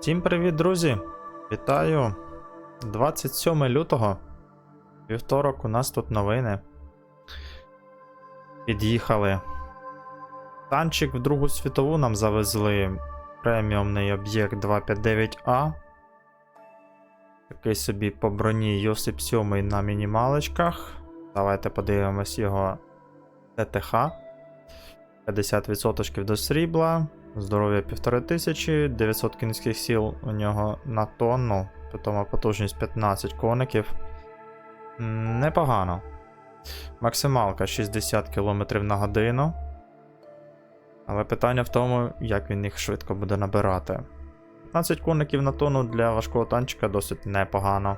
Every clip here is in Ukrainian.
Всім привіт, друзі! Вітаю! 27 лютого. Вівторок у нас тут новини. Під'їхали. Танчик в Другу світову нам завезли преміумний об'єкт 259А. Такий собі по броні Йосип 7 на мінімалочках. Давайте подивимось його ТТХ. 50% до срібла. Здоров'я 1500, 900 кінських сіл у нього на тонну, питома потужність 15 коників. Непогано. Максималка 60 км на годину. Але питання в тому, як він їх швидко буде набирати. 15 коників на тонну для важкого танчика досить непогано.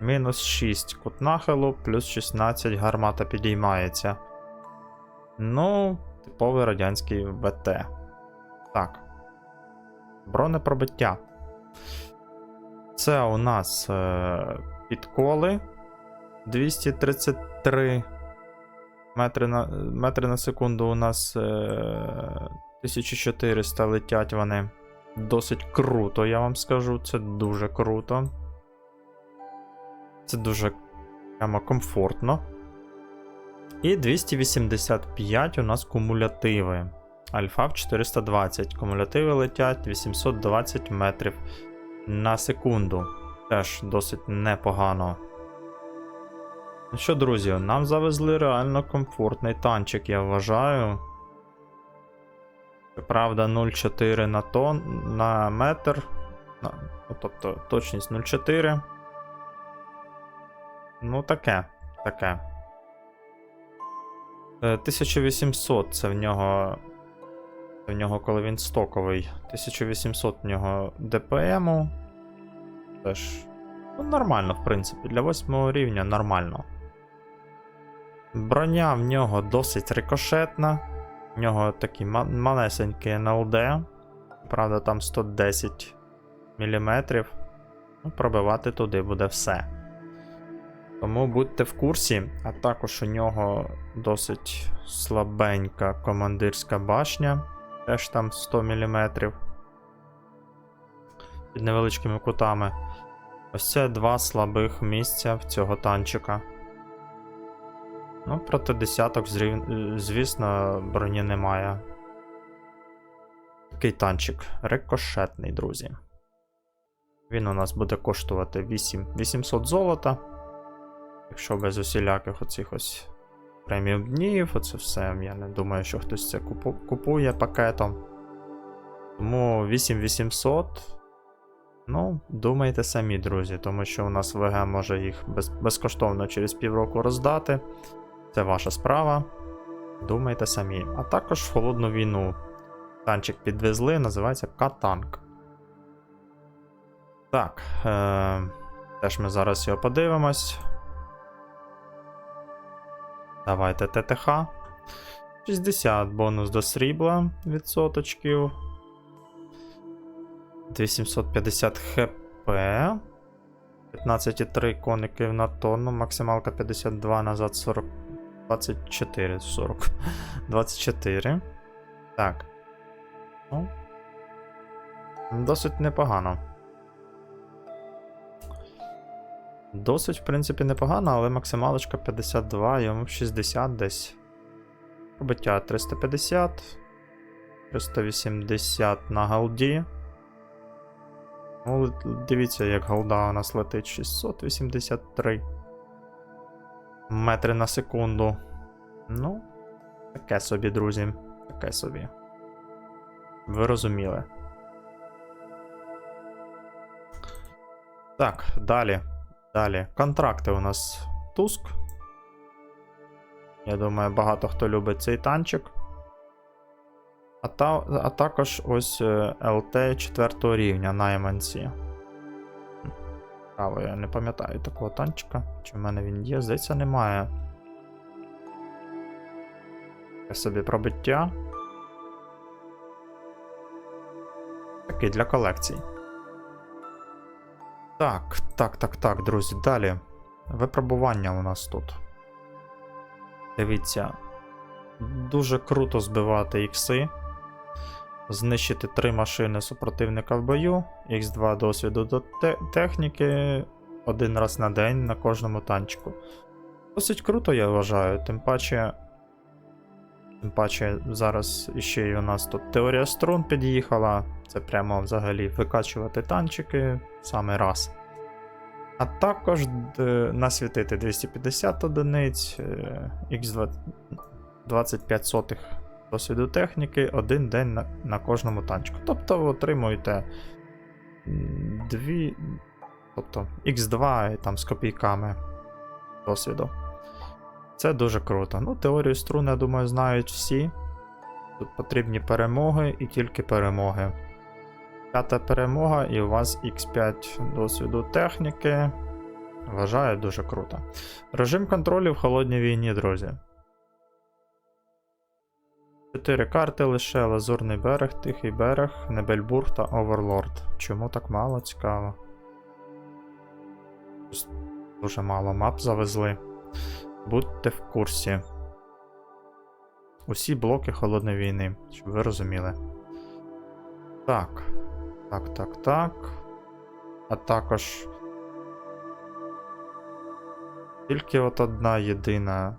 Мінус 6 кут нахилу, плюс 16 гармата підіймається. Ну, типовий радянський ВТ. Так. Бронепробиття. Це у нас е, підколи 233 метри на, метри на секунду. У нас е, 1400 летять вони. Досить круто, я вам скажу. Це дуже круто. Це дуже прямо комфортно. І 285 у нас кумулятиви. Альфа в 420. Кумулятиви летять 820 метрів на секунду. Теж досить непогано. Ну що, друзі, нам завезли реально комфортний танчик, я вважаю. Правда, 0,4 на тон на метр. Ну, тобто точність 0,4. Ну, таке. Таке. Е, 1800 це в нього. В нього, коли він стоковий. 1800 в нього ДПМу. Теж. Ну, нормально, в принципі. Для 8 рівня нормально. Броня в нього досить рикошетна. В нього такий ма- малесенький НЛД. Правда, там 110 мм. Ну, пробивати туди буде все. Тому будьте в курсі, а також у нього досить слабенька командирська башня, теж там 100 мм. Під невеличкими кутами. Ось це два слабих місця в цього танчика. Ну, проти десяток, звісно, броні немає. Такий танчик рикошетний, друзі. Він у нас буде коштувати 8 800 золота. Якщо без усіляких оцих ось преміум днів, оце все. Я не думаю, що хтось це купує пакетом. Тому 8800. Ну, думайте самі, друзі, тому що у нас ВГ може їх без, безкоштовно через півроку роздати. Це ваша справа. Думайте самі. А також в холодну війну танчик підвезли, називається Катанк. Так. Е- теж ми зараз його подивимось. Давайте ТТХ. 60 бонус до срібла відсоточків. 2750 хп. 15,3 коників на тонну, максималка 52, назад 40. 24, 40. 24. Так. Ну. Досить непогано. Досить, в принципі, непогано, але максималочка 52, йому 60 десь. Пробиття 350. 380 на голді. Ну, дивіться, як голда у нас летить 683 метри на секунду. Ну, таке собі, друзі. Таке собі. Ви розуміли. Так, далі. Далі. Контракти у нас Туск. Я думаю, багато хто любить цей танчик. А, та, а також ось е, ЛТ 4 рівня найманці. Право, я не пам'ятаю такого танчика. Чи в мене він є? Здається, немає. Таке собі пробиття. Такий для колекцій. Так, так, так, так, друзі, далі. Випробування у нас тут. Дивіться. Дуже круто збивати ікси. знищити три машини супротивника в бою, Х2 досвіду до те- техніки один раз на день на кожному танчику. Досить круто, я вважаю. Тим паче. Тим паче, зараз іще й у нас тут теорія струн під'їхала. Це прямо взагалі викачувати танчики саме раз. А також д- насвітити 250 одиниць, е, Х2 25 досвіду техніки один день на, на кожному танчику. Тобто ви отримуєте м, дві. Тобто Х2 там з копійками досвіду. Це дуже круто. Ну, теорію струн, я думаю, знають всі. Тут потрібні перемоги і тільки перемоги. П'ята перемога, і у вас X5 досвіду техніки. Вважаю дуже круто. Режим контролю в холодній війні, друзі. Чотири карти лише Лазурний берег, Тихий берег, Небельбург та Оверлорд. Чому так мало цікаво? Дуже мало мап завезли. Будьте в курсі. Усі блоки холодної війни, щоб ви розуміли. Так. Так, так, так. А також. Тільки от одна єдина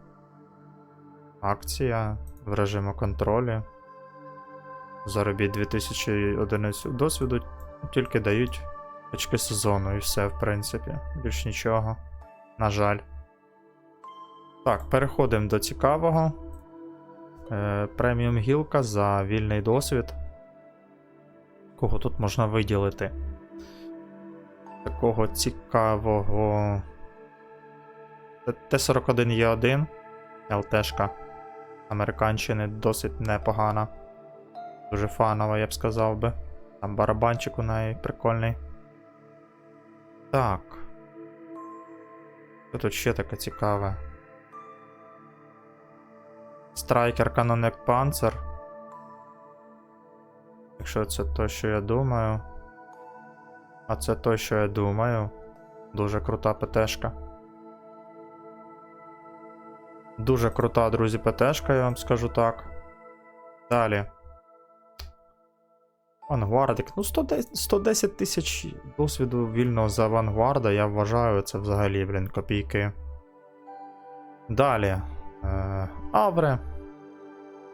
акція в режиму контролю. Заробіть 2000 одиниць досвіду, тільки дають очки сезону і все, в принципі. Більш нічого. На жаль. Так, переходимо до цікавого. Е, преміум гілка за вільний досвід. Кого тут можна виділити? Такого цікавого. Т-41Е1. ЛТшка. Американщини досить непогана. Дуже фанова, я б сказав би. Там барабанчик у неї прикольний. Так. Що тут ще таке цікаве? Страйкер Канонек Панцер. Якщо це то, що я думаю. А це то, що я думаю. Дуже крута ПТшка. Дуже крута, друзі, ПТшка, я вам скажу так. Далі. Авангардик. Ну, 110 110 тисяч досвіду вільного за авангарда, я вважаю, це взагалі, блін, копійки. Далі. Е, Авре.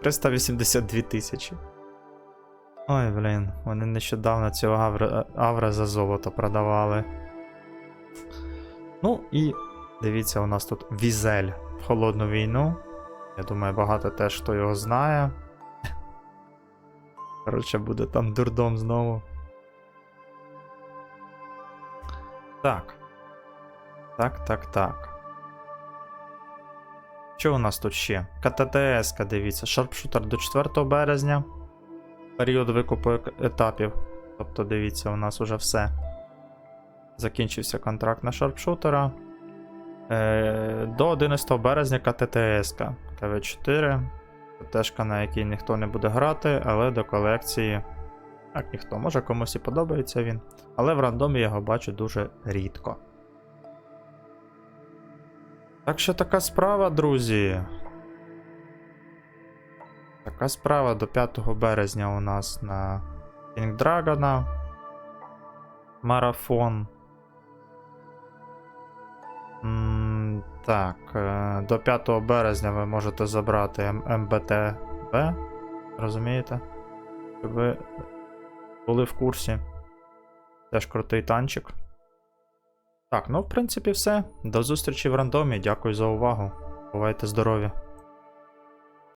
382 тисячі. Ой, блін, вони нещодавно цього Авре, Авре за золото продавали. Ну і дивіться, у нас тут Візель в холодну війну. Я думаю, багато теж хто його знає. Коротше, буде там дурдом знову. Так. Так, так, так. Що у нас тут ще? КТТС, дивіться, шарпшутер до 4 березня. Період викупу етапів. Тобто, дивіться, у нас уже все. Закінчився контракт на шарпшутера. Е, до 11 березня КТТС. КВ4. КТшка, на якій ніхто не буде грати, але до колекції. Так, ніхто. Може комусь і подобається він. Але в рандомі я його бачу дуже рідко. Так що така справа, друзі. Така справа до 5 березня у нас на King Dragon. Марафон. М, Так, е, до 5 березня ви можете забрати МБТБ. Розумієте? Щоб ви були в курсі. Теж крутий танчик. Так, ну в принципі все. До зустрічі в рандомі. Дякую за увагу. Бувайте здорові!